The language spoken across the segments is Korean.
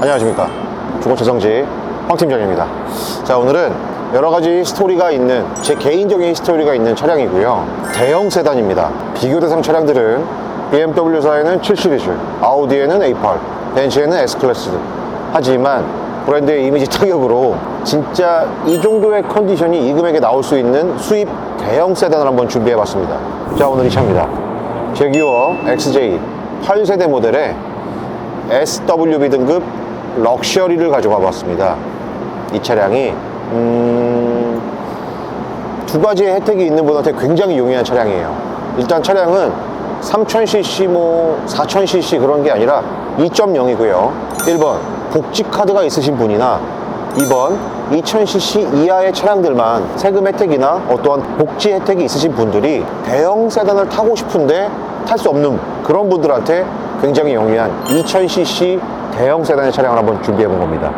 안녕하십니까. 중고차 성지 황 팀장입니다. 자 오늘은 여러 가지 스토리가 있는 제 개인적인 스토리가 있는 차량이고요. 대형 세단입니다. 비교 대상 차량들은 BMW사에는 7 시리즈 아우디에는 A8 벤츠에는 S클래스. 하지만 브랜드의 이미지 타격으로 진짜 이 정도의 컨디션이 이 금액에 나올 수 있는 수입 대형 세단을 한번 준비해 봤습니다. 자 오늘 이 차입니다. 제기어 XJ 8세대 모델의 SWB 등급 럭셔리를 가져가 봤습니다. 이 차량이 음, 두 가지의 혜택이 있는 분한테 굉장히 용이한 차량이에요. 일단 차량은 3000cc, 뭐 4000cc 그런 게 아니라 2.0이고요. 1번 복지 카드가 있으신 분이나 2번 2000cc 이하의 차량들만 세금 혜택이나 어떠한 복지 혜택이 있으신 분들이 대형 세단을 타고 싶은데 탈 수 없는 그런 분들한테 굉장히 용이한 2000cc 대형 세단의 차량을 한번 준비해 본 겁니다.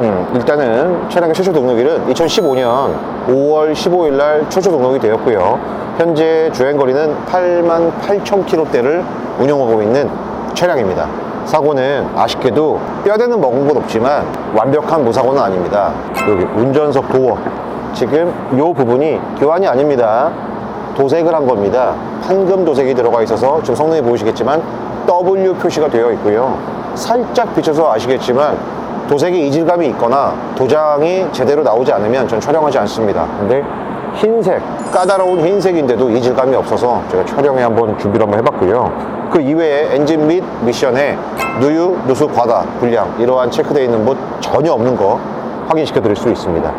음, 일단은 차량의 최초 등록일은 2015년 5월 15일 날 최초 등록이 되었고요. 현재 주행 거리는 8만 8천 킬로대를 운영하고 있는 차량입니다. 사고는 아쉽게도 뼈대는 먹은 건 없지만 완벽한 무사고는 아닙니다. 여기 운전석 도어 지금 이 부분이 교환이 아닙니다. 도색을 한 겁니다. 판금 도색이 들어가 있어서 지금 성능이 보이시겠지만 W 표시가 되어 있고요. 살짝 비춰서 아시겠지만 도색에 이질감이 있거나 도장이 제대로 나오지 않으면 전 촬영하지 않습니다. 근데 흰색, 까다로운 흰색인데도 이질감이 없어서 제가 촬영에 한번 준비를 한번 해봤고요. 그 이외에 엔진 및 미션에 누유, 누수, 과다, 불량 이러한 체크되어 있는 뭐 전혀 없는 거 확인시켜 드릴 수 있습니다.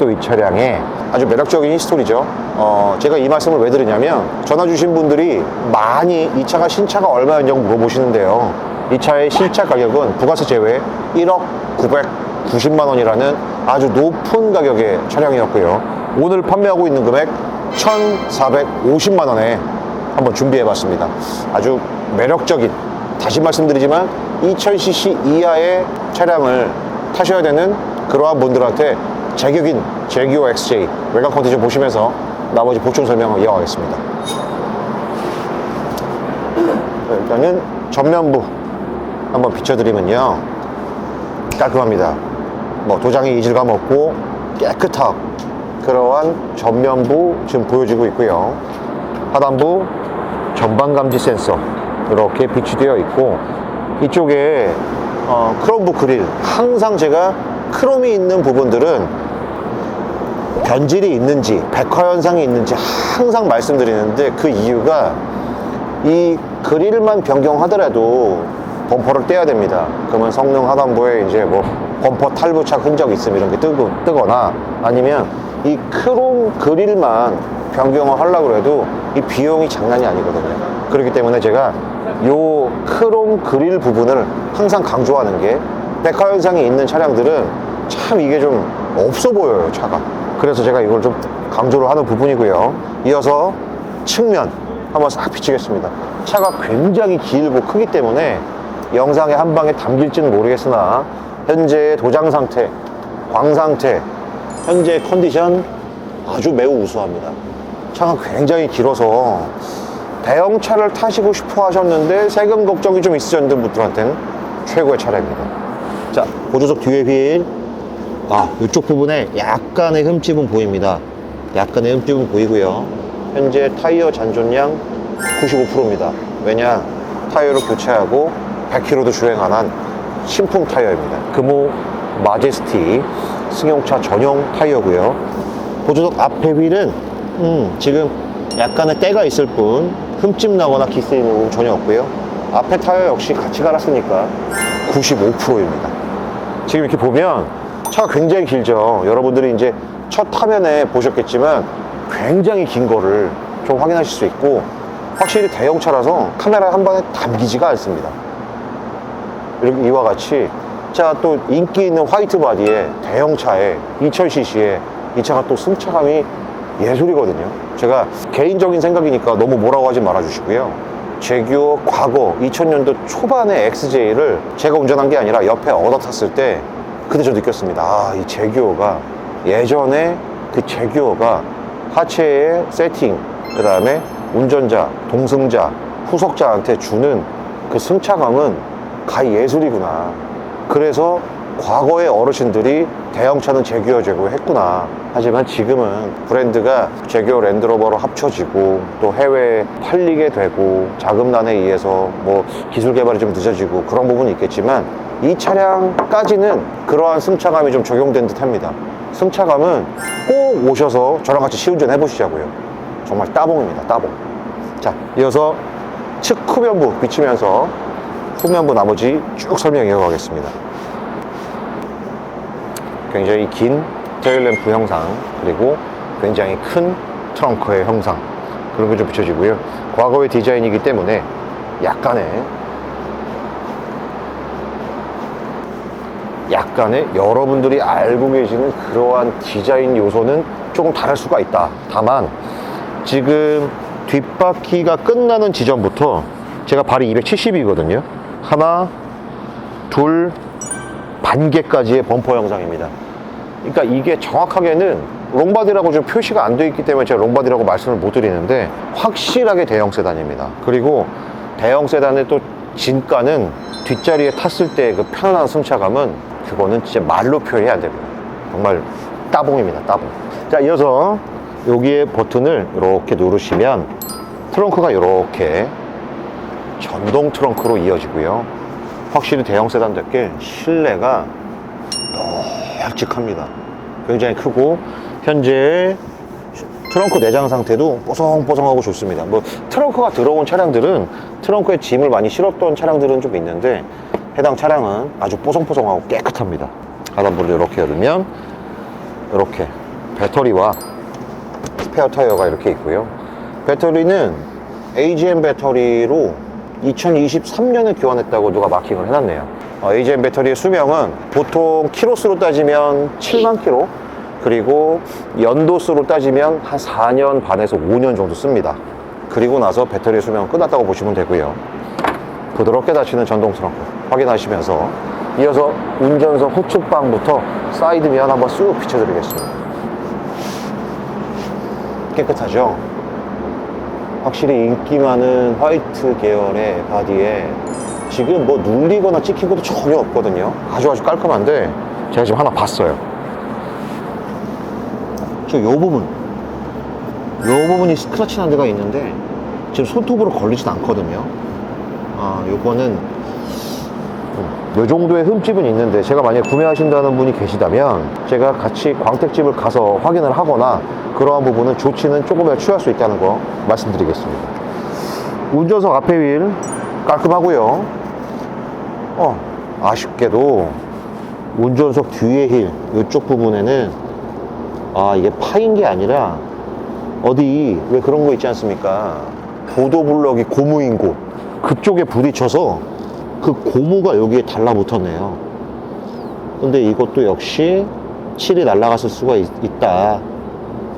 또 이 차량에 아주 매력적인 히스토리죠. 어, 제가 이 말씀을 왜 드리냐면 전화 주신 분들이 많이 이 차가 신차가 얼마였냐고 물어보시는데요. 이 차의 실차 가격은 부가세 제외 1억 990만 원이라는 아주 높은 가격의 차량이었고요. 오늘 판매하고 있는 금액 1,450만 원에 한번 준비해 봤습니다. 아주 매력적인 다시 말씀드리지만 2000cc 이하의 차량을 타셔야 되는 그러한 분들한테 제격인 제기오 XJ 외관 컨디션 보시면서 나머지 보충 설명을 이어가겠습니다. 자, 일단은 전면부 한번 비춰드리면요. 깔끔합니다. 뭐 도장이 이질감 없고 깨끗하고 그러한 전면부 지금 보여지고 있고요. 하단부 전방 감지 센서 이렇게 비치되어 있고 이쪽에 어, 크롬부 그릴 항상 제가 크롬이 있는 부분들은 변질이 있는지 백화 현상이 있는지 항상 말씀드리는데 그 이유가 이 그릴만 변경하더라도 범퍼를 떼야 됩니다. 그러면 성능 하단부에 이제 뭐 범퍼 탈부착 흔적 있음 이런 게 뜨고, 뜨거나 아니면 이 크롬 그릴만 변경을 하려고 해도 이 비용이 장난이 아니거든요. 그렇기 때문에 제가 요 크롬 그릴 부분을 항상 강조하는 게 백화 현상이 있는 차량들은 참 이게 좀 없어 보여요, 차가. 그래서 제가 이걸 좀 강조를 하는 부분이고요. 이어서 측면 한번 싹 비치겠습니다. 차가 굉장히 길고 크기 때문에 영상에 한 방에 담길지는 모르겠으나 현재 도장 상태, 광 상태, 현재 컨디션 아주 매우 우수합니다. 차가 굉장히 길어서 대형차를 타시고 싶어 하셨는데 세금 걱정이 좀 있으셨던 분들한테는 최고의 차량입니다. 자, 보조석 뒤에 휠. 아, 이쪽 부분에 약간의 흠집은 보입니다. 약간의 흠집은 보이고요. 현재 타이어 잔존량 95%입니다. 왜냐? 타이어를 교체하고 100km도 주행 안한 신품 타이어입니다. 금호 마제스티 승용차 전용 타이어고요. 보조석 앞에 휠은 음, 지금 약간의 때가 있을 뿐 흠집 나거나 기스인 부분 전혀 없고요. 앞에 타이어 역시 같이 갈았으니까 95%입니다. 지금 이렇게 보면 차가 굉장히 길죠. 여러분들이 이제 첫 화면에 보셨겠지만 굉장히 긴 거를 좀 확인하실 수 있고 확실히 대형차라서 카메라 한 방에 담기지가 않습니다. 이렇게 이와 같이 자 또 인기 있는 화이트 바디에 대형차에 2000cc에 이 차가 또 승차감이 예술이거든요. 제가 개인적인 생각이니까 너무 뭐라고 하지 말아 주시고요. 제규어 과거 2000년도 초반의 XJ를 제가 운전한 게 아니라 옆에 얻어 탔을 때 그때 저 느꼈습니다. 아, 이 제규어가 예전에 그 제규어가 하체의 세팅, 그 다음에 운전자, 동승자, 후석자한테 주는 그 승차감은 가히 예술이구나. 그래서 과거의 어르신들이 대형차는 제규어 제고 했구나. 하지만 지금은 브랜드가 제규어 랜드로버로 합쳐지고 또 해외에 팔리게 되고 자금난에 의해서 뭐 기술 개발이 좀 늦어지고 그런 부분이 있겠지만 이 차량까지는 그러한 승차감이 좀 적용된 듯 합니다. 승차감은 꼭 오셔서 저랑 같이 시운전 해보시자고요. 정말 따봉입니다. 따봉. 자, 이어서 측 후면부 비치면서 후면부 나머지 쭉 설명 이어가겠습니다. 굉장히 긴 테일램프 형상 그리고 굉장히 큰 트렁크의 형상 그런 게 좀 비춰지고요. 과거의 디자인이기 때문에 약간의 약간의 여러분들이 알고 계시는 그러한 디자인 요소는 조금 다를 수가 있다. 다만 지금 뒷바퀴가 끝나는 지점부터 제가 발이 270이거든요. 하나, 둘, 반 개까지의 범퍼 영상입니다. 그러니까 이게 정확하게는 롱바디라고 좀 표시가 안 돼 있기 때문에 제가 롱바디라고 말씀을 못 드리는데 확실하게 대형 세단입니다. 그리고 대형 세단의 또 진가는 뒷자리에 탔을 때 그 편안한 승차감은 그거는 진짜 말로 표현이 안 됩니다. 정말 따봉입니다. 따봉. 자, 이어서 여기에 버튼을 이렇게 누르시면 트렁크가 이렇게 전동 트렁크로 이어지고요. 확실히 대형 세단답게 실내가 널찍합니다. 굉장히 크고 현재 트렁크 내장 상태도 뽀송뽀송하고 좋습니다. 뭐 트렁크가 들어온 차량들은 트렁크에 짐을 많이 실었던 차량들은 좀 있는데 해당 차량은 아주 뽀송뽀송하고 깨끗합니다. 하단부를 이렇게 열면 이렇게 배터리와 스페어 타이어가 이렇게 있고요. 배터리는 AGM 배터리로 2023년에 교환했다고 누가 마킹을 해놨네요. 어, AGM 배터리의 수명은 보통 키로수로 따지면 7만 키로 그리고 연도수로 따지면 한 4년 반에서 5년 정도 씁니다. 그리고 나서 배터리 수명은 끝났다고 보시면 되고요. 부드럽게 닫히는 전동 트렁크 확인하시면서 이어서 운전석 후측방부터 사이드면 한번 쑥 비춰드리겠습니다. 깨끗하죠? 확실히 인기 많은 화이트 계열의 바디에 지금 뭐 눌리거나 찍힌 것도 전혀 없거든요. 아주 아주 깔끔한데 제가 지금 하나 봤어요. 저요 부분, 요 부분이 스크래치 난 데가 있는데 지금 손톱으로 걸리진 않거든요. 아, 요거는 요 정도의 흠집은 있는데 제가 만약에 구매하신다는 분이 계시다면 제가 같이 광택집을 가서 확인을 하거나 그러한 부분은 조치는 조금이라도 취할 수 있다는 거 말씀드리겠습니다. 운전석 앞에 휠 깔끔하고요. 어, 아쉽게도 운전석 뒤에 힐 이쪽 부분에는 아 이게 파인 게 아니라 어디 왜 그런 거 있지 않습니까? 보도블럭이 고무인 곳 그쪽에 부딪혀서 그 고무가 여기에 달라붙었네요. 근데 이것도 역시 칠이 날아갔을 수가 있, 다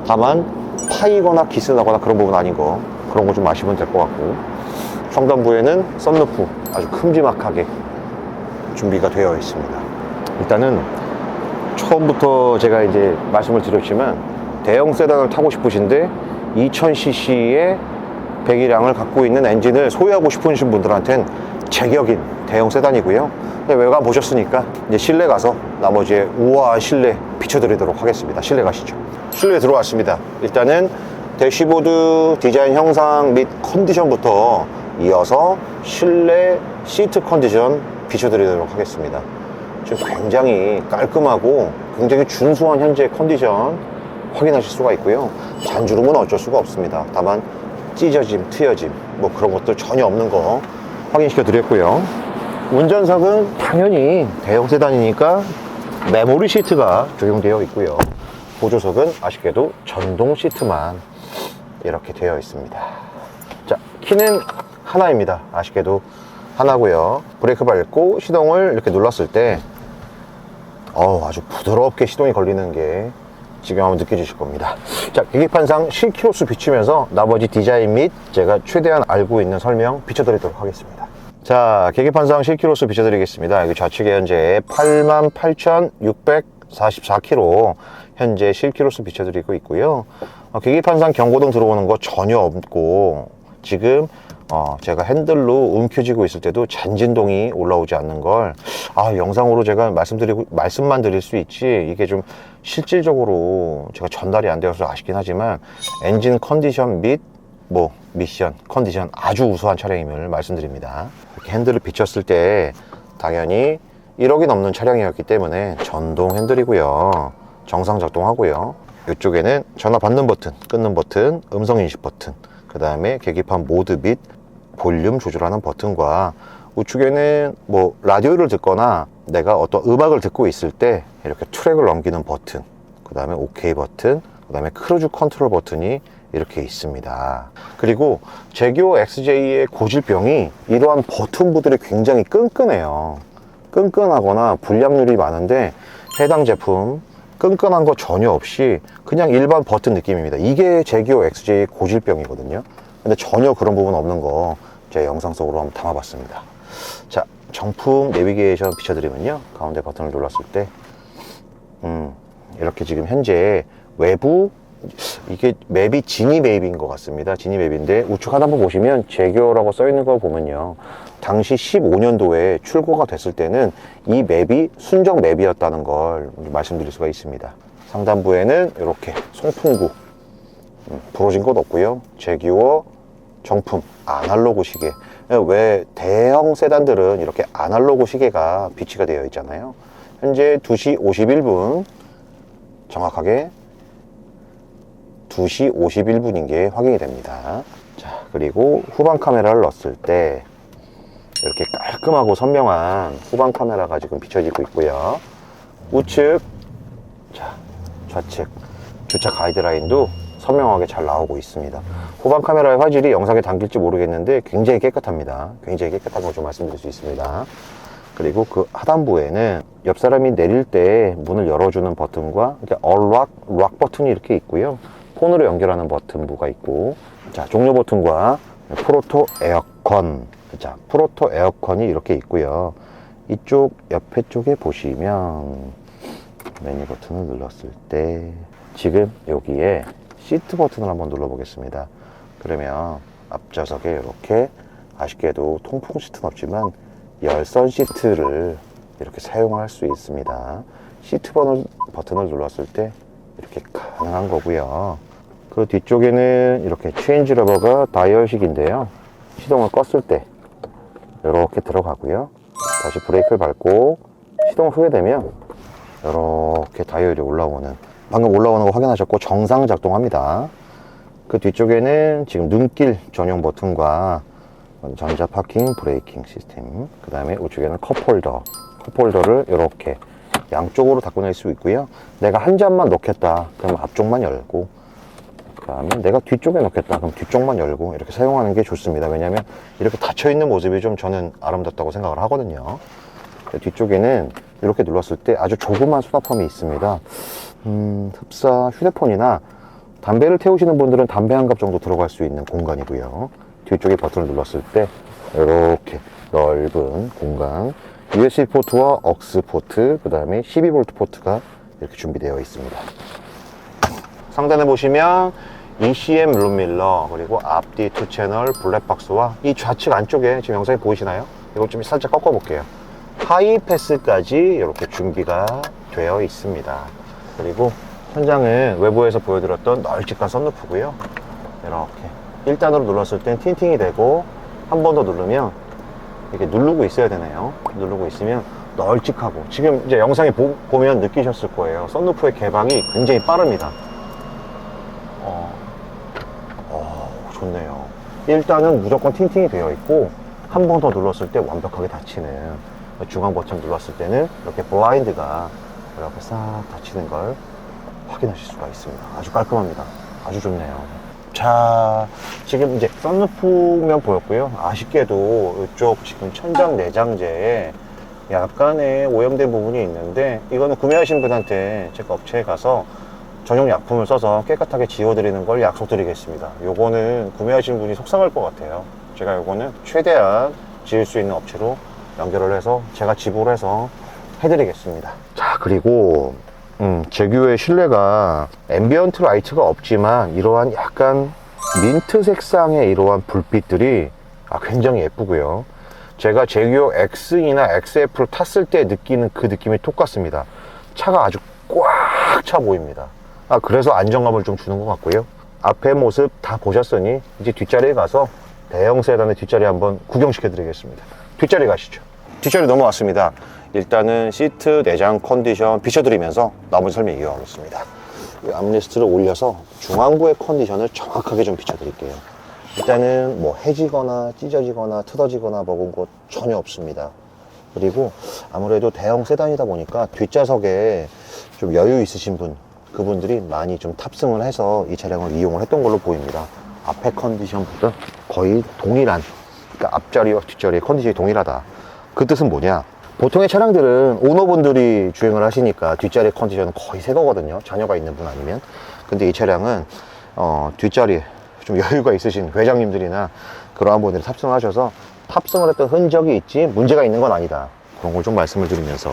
다만 파이거나 기스나거나 그런 부분 거 그런 거 좀 아시면 될 것 같고 상단부에는 썬루프 아주 큼지막하게 준비가 되어 있습니다. 일단은 처음부터 제가 이제 말씀을 드렸지만 대형 세단을 타고 싶으신데 2000cc의 배기량을 갖고 있는 엔진을 소유하고 싶으신 분들한텐 제격인 대형 세단이고요. 외관 보셨으니까 이제 실내 가서 나머지의 우아한 실내 비춰드리도록 하겠습니다. 실내 가시죠. 실내 들어왔습니다. 일단은 대시보드 디자인 형상 및 컨디션부터 이어서 실내 시트 컨디션 비춰드리도록 하겠습니다. 지금 굉장히 깔끔하고 굉장히 준수한 현재 컨디션 확인하실 수가 있고요. 잔주름은 어쩔 수가 없습니다. 다만 찢어짐, 트여짐 뭐 그런 것들 전혀 없는 거 확인시켜 드렸고요. 운전석은 당연히 대형 세단이니까 메모리 시트가 적용되어 있고요. 보조석은 아쉽게도 전동 시트만 이렇게 되어 있습니다. 자, 키는 하나입니다. 아쉽게도 하나고요. 브레이크 밟고 시동을 이렇게 눌렀을 때 어우, 아주 부드럽게 시동이 걸리는 게 지금 한번 느껴지실 겁니다. 자, 계기판상 실키로수 비추면서 나머지 디자인 및 제가 최대한 알고 있는 설명 비춰드리도록 하겠습니다. 자, 계기판상 실키로수 비춰드리겠습니다. 여기 좌측에 현재 88,644km 현재 실키로수 비춰드리고 있고요. 어, 계기판상 경고등 들어오는 거 전혀 없고 지금 어, 제가 핸들로 움켜쥐고 있을 때도 잔진동이 올라오지 않는 걸, 아, 영상으로 제가 말씀드리고, 말씀만 드릴 수 있지, 이게 좀 실질적으로 제가 전달이 안 되어서 아쉽긴 하지만, 엔진 컨디션 및, 뭐, 미션, 컨디션 아주 우수한 차량임을 말씀드립니다. 핸들을 비쳤을 때, 당연히 1억이 넘는 차량이었기 때문에 전동 핸들이고요. 정상 작동하고요. 이쪽에는 전화 받는 버튼, 끊는 버튼, 음성 인식 버튼, 그 다음에 계기판 모드 및 볼륨 조절하는 버튼과 우측에는 뭐 라디오를 듣거나 내가 어떤 음악을 듣고 있을 때 이렇게 트랙을 넘기는 버튼, 그 다음에 OK 버튼, 그 다음에 크루즈 컨트롤 버튼이 이렇게 있습니다. 그리고 제교 XJ의 고질병이 이러한 버튼부들이 굉장히 끈끈해요. 끈끈하거나 불량률이 많은데 해당 제품 끈끈한 거 전혀 없이 그냥 일반 버튼 느낌입니다. 이게 제기호 XJ 고질병이거든요. 근데 전혀 그런 부분 없는 거 제 영상 속으로 한번 담아봤습니다. 자, 정품 내비게이션 비춰드리면요. 가운데 버튼을 눌렀을 때, 음, 이렇게 지금 현재 외부 이게 맵이 지니 맵인 것 같습니다. 지니 맵인데 우측 하단부 보시면 제교라고 써 있는 걸 보면요. 당시 15년도에 출고가 됐을 때는 이 맵이 순정 맵이었다는 걸 말씀드릴 수가 있습니다. 상단부에는 이렇게 송풍구 음, 부러진 것 없고요. 제기워 정품 아날로그 시계. 왜 대형 세단들은 이렇게 아날로그 시계가 비치가 되어 있잖아요. 현재 2시 51분 정확하게 2시 51분인 게 확인이 됩니다. 자, 그리고 후방 카메라를 넣었을 때 이렇게 깔끔하고 선명한 후방 카메라가 지금 비춰지고 있고요. 우측, 자, 좌측 주차 가이드라인도 선명하게 잘 나오고 있습니다. 후방 카메라의 화질이 영상에 담길지 모르겠는데 굉장히 깨끗합니다. 굉장히 깨끗한 걸좀 말씀드릴 수 있습니다. 그리고 그 하단부에는 옆 사람이 내릴 때 문을 열어주는 버튼과 이렇게 얼락, 락 버튼이 이렇게 있고요. 폰으로 연결하는 버튼부가 있고, 자, 종료 버튼과 프로토 에어컨, 자, 프로토 에어컨이 이렇게 있고요. 이쪽 옆에 쪽에 보시면 메뉴 버튼을 눌렀을 때 지금 여기에 시트 버튼을 한번 눌러 보겠습니다. 그러면 앞좌석에 이렇게 아쉽게도 통풍 시트는 없지만 열선 시트를 이렇게 사용할 수 있습니다. 시트 번호 버튼을 눌렀을 때 이렇게 가능한 거고요. 그 뒤쪽에는 이렇게 체인지 레버가 다이얼식인데요. 시동을 껐을 때 이렇게 들어가고요. 다시 브레이크를 밟고 시동을 후게 되면 이렇게 다이얼이 올라오는 방금 올라오는 거 확인하셨고 정상 작동합니다. 그 뒤쪽에는 지금 눈길 전용 버튼과 전자 파킹 브레이킹 시스템 그 다음에 우측에는 컵홀더. 컵홀더를 이렇게 양쪽으로 닫고 낼수 있고요. 내가 한 잔만 넣겠다. 그럼 앞쪽만 열고 그 다음에 내가 뒤쪽에 넣겠다. 그럼 뒤쪽만 열고 이렇게 사용하는 게 좋습니다. 왜냐면 이렇게 닫혀 있는 모습이 좀 저는 아름답다고 생각을 하거든요. 그 뒤쪽에는 이렇게 눌렀을 때 아주 조그만 수납함이 있습니다 음, 흡사 휴대폰이나 담배를 태우시는 분들은 담배 한 갑 정도 들어갈 수 있는 공간이고요. 뒤쪽에 버튼을 눌렀을 때 이렇게 넓은 공간 USB 포트와 억스 포트 그 다음에 12V 포트가 이렇게 준비되어 있습니다. 상단에 보시면 ECM 룸밀러 그리고 앞뒤 투 채널 블랙박스와 이 좌측 안쪽에 지금 영상에 보이시나요? 이걸 좀 살짝 꺾어 볼게요. 하이 패스까지 이렇게 준비가 되어 있습니다. 그리고 현장은 외부에서 보여드렸던 널찍한 썬루프고요. 이렇게 1단으로 눌렀을 땐 틴팅이 되고 한 번 더 누르면 이렇게 누르고 있어야 되네요. 누르고 있으면 널찍하고 지금 이제 영상에 보, 면 느끼셨을 거예요. 썬루프의 개방이 굉장히 빠릅니다. 어, 어, 좋네요. 1단은 무조건 틴팅이 되어 있고 한 번 더 눌렀을 때 완벽하게 닫히는 중앙 버튼 눌렀을 때는 이렇게 블라인드가 이렇게 싹 닫히는 걸 확인하실 수가 있습니다. 아주 깔끔합니다. 아주 좋네요. 자, 지금 이제 썬루프면 보였고요. 아쉽게도 이쪽 지금 천장 내장재에 약간의 오염된 부분이 있는데 이거는 구매하신 분한테 제가 업체에 가서 전용 약품을 써서 깨끗하게 지워드리는 걸 약속드리겠습니다. 요거는 구매하신 분이 속상할 것 같아요. 제가 요거는 최대한 지을 수 있는 업체로 연결을 해서 제가 지불해서 해드리겠습니다. 자, 그리고 음, 제규의 실내가 앰비언트 라이트가 없지만 이러한 약간 민트 색상의 이러한 불빛들이 아, 굉장히 예쁘고요. 제가 제규어 X이나 XF를 탔을 때 느끼는 그 느낌이 똑같습니다. 차가 아주 꽉 차 보입니다. 아, 그래서 안정감을 좀 주는 것 같고요. 앞에 모습 다 보셨으니 이제 뒷자리에 가서 대형 세단의 뒷자리 한번 구경시켜 드리겠습니다. 뒷자리 가시죠. 뒷자리 넘어왔습니다. 일단은 시트 내장 컨디션 비춰드리면서 나머지 설명 이어가겠습니다. 이 암레스트를 올려서 중앙부의 컨디션을 정확하게 좀 비춰드릴게요. 일단은 뭐 해지거나 찢어지거나 틀어지거나 먹은 곳 전혀 없습니다. 그리고 아무래도 대형 세단이다 보니까 뒷좌석에 좀 여유 있으신 분, 그분들이 많이 좀 탑승을 해서 이 차량을 이용을 했던 걸로 보입니다. 앞에 컨디션보다 거의 동일한, 그러니까 앞자리와 뒷자리의 컨디션이 동일하다. 그 뜻은 뭐냐? 보통의 차량들은 오너분들이 주행을 하시니까 뒷자리 컨디션은 거의 새 거거든요. 자녀가 있는 분 아니면. 근데 이 차량은 어, 뒷자리에 좀 여유가 있으신 회장님들이나 그러한 분들이 탑승을 하셔서 탑승을 했던 흔적이 있지 문제가 있는 건 아니다. 그런 걸 좀 말씀을 드리면서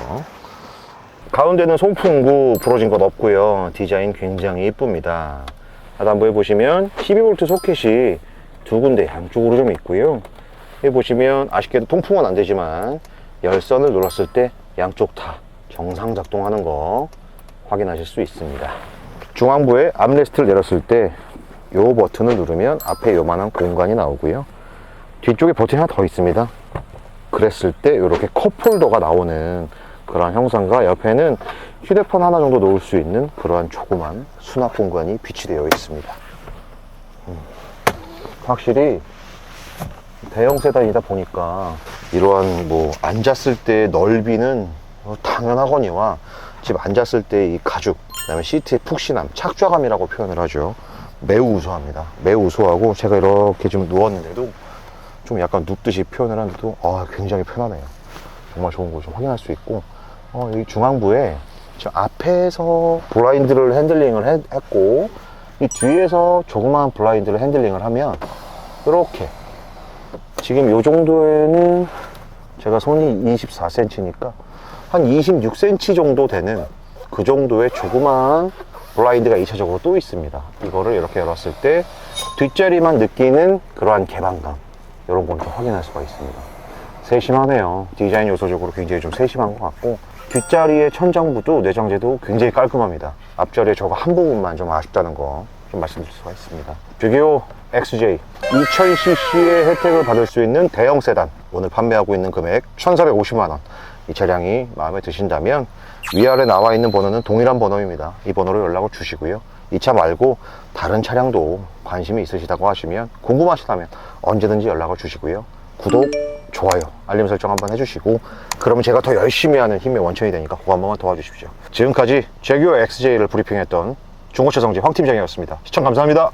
가운데는 송풍구 부러진 것 없고요. 디자인 굉장히 이쁩니다. 하단부에 보시면 12V 소켓이 두 군데 양쪽으로 좀 있고요. 여기 보시면 아쉽게도 통풍은 안 되지만 열선을 눌렀을 때 양쪽 다 정상 작동하는 거 확인하실 수 있습니다. 중앙부에 암레스트를 내렸을 때이 버튼을 누르면 앞에 요만한 공간이 나오고요. 뒤쪽에 버튼이 하나 더 있습니다. 그랬을 때 이렇게 컵홀더가 나오는 그러한 형상과 옆에는 휴대폰 하나 정도 놓을 수 있는 그러한 조그만 수납 공간이 비치되어 있습니다. 음, 확실히 대형 세단이다 보니까 이러한 뭐 앉았을 때 넓이는 뭐 당연하거니와 집 앉았을 때 이 가죽 그다음에 시트의 푹신함 착좌감이라고 표현을 하죠. 매우 우수합니다. 매우 우수하고 제가 이렇게 좀 누웠는데도 좀 약간 눕듯이 표현을 하는데도 아, 굉장히 편하네요. 정말 좋은 걸좀 확인할 수 있고. 어, 여기 중앙부에 지금 앞에서 블라인드를 핸들링을 했, 했고 이 뒤에서 조그마한 블라인드를 핸들링을 하면 이렇게 지금 요 정도에는 제가 손이 24cm니까 한 26cm 정도 되는 그 정도의 조그마한 블라인드가 2차적으로 또 있습니다. 이거를 이렇게 열었을 때 뒷자리만 느끼는 그러한 개방감 이런 걸좀 확인할 수가 있습니다. 세심하네요. 디자인 요소적으로 굉장히 좀 세심한 것 같고 뒷자리의 천장부도 내장재도 굉장히 깔끔합니다. 앞자리에 저거 한 부분만 좀 아쉽다는 거 좀 말씀드릴 수가 있습니다. 비교 XJ 2000cc의 혜택을 받을 수 있는 대형 세단 오늘 판매하고 있는 금액 1450만원 이 차량이 마음에 드신다면 위아래 나와 있는 번호는 동일한 번호입니다. 이 번호로 연락을 주시고요. 이 차 말고 다른 차량도 관심이 있으시다고 하시면 궁금하시다면 언제든지 연락을 주시고요. 구독, 좋아요, 알림 설정 한번 해주시고 그러면 제가 더 열심히 하는 힘의 원천이 되니까 그거 한 번만 도와주십시오. 지금까지 제규어 XJ를 브리핑했던 중고차 성지 황 팀장이었습니다. 시청 감사합니다.